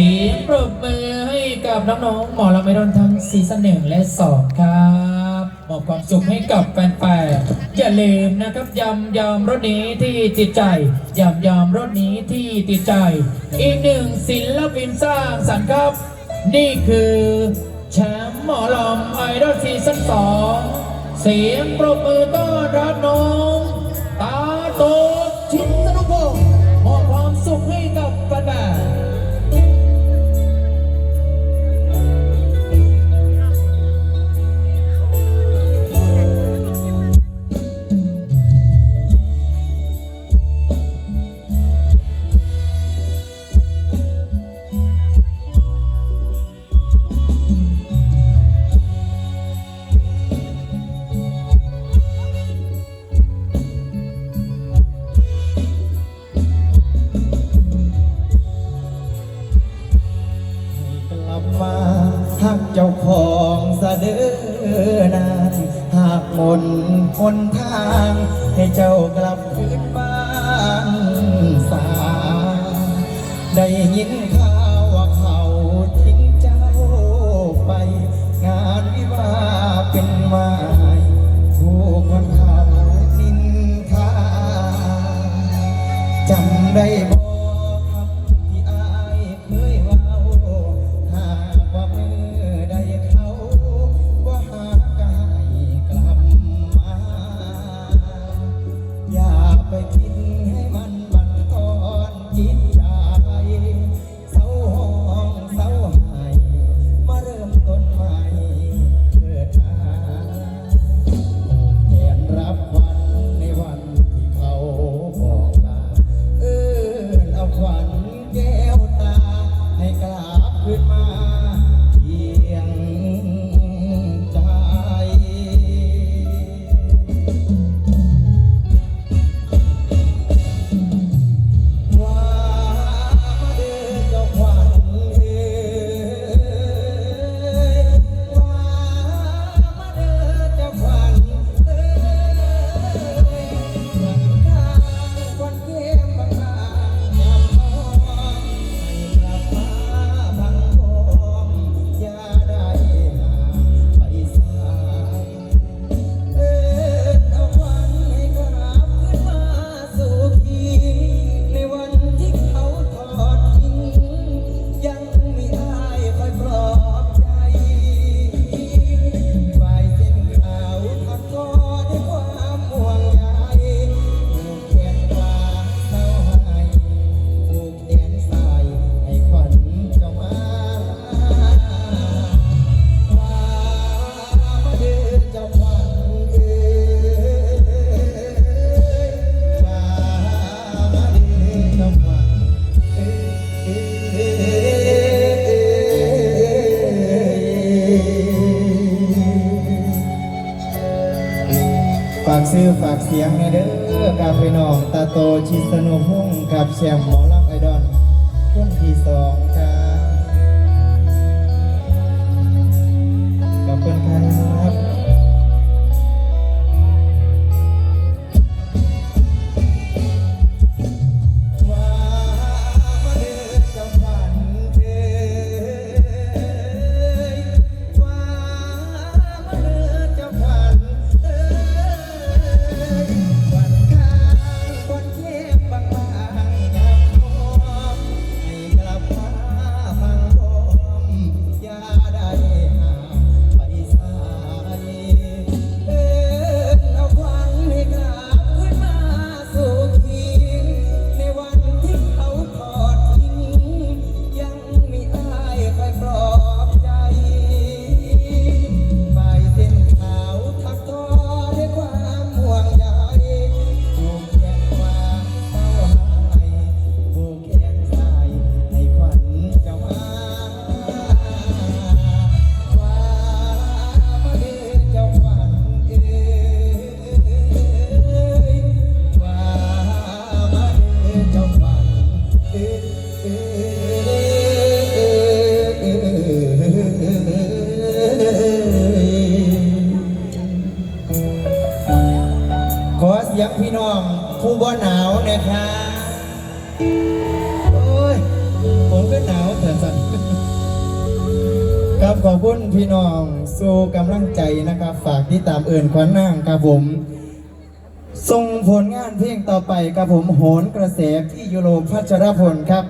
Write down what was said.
สียงปรบมือให้กับน้องๆหมอลำไมดอนทั้งซีซั่นหนึ่งและสองครับมอบความสุขให้กับแฟนๆอย่าลืมนะครับยำยำรถนี้ที่ติดใจยำยำรถนี้ที่ติดใจ อีกหนึ่งศิลปินสร้างสรรค์ครับ นี่คือแชมป์หมอลำไอดอลซีซั่นสองเสียงปรบมือต้อนรับน้องตาโต คนทางให้เจ้ากลับคืนบ้านสาได้ยิน ซื้อฝากเสียงในเด้อกับพี่น้องตาโตชิสนุพุ่งกับเสียงหมอลำไอดอนคนที่สอง โอ้ยผมก็หนาวแต่สั่นครับขอบคุณพี่น้องสู่กำลังใจนะครับ ฝากที่ตามเอื่นขวันนางครับผมส่งผลงานเพลงต่อไปครับผมโหนกระแสพี่ยุโรพัชรพลครับ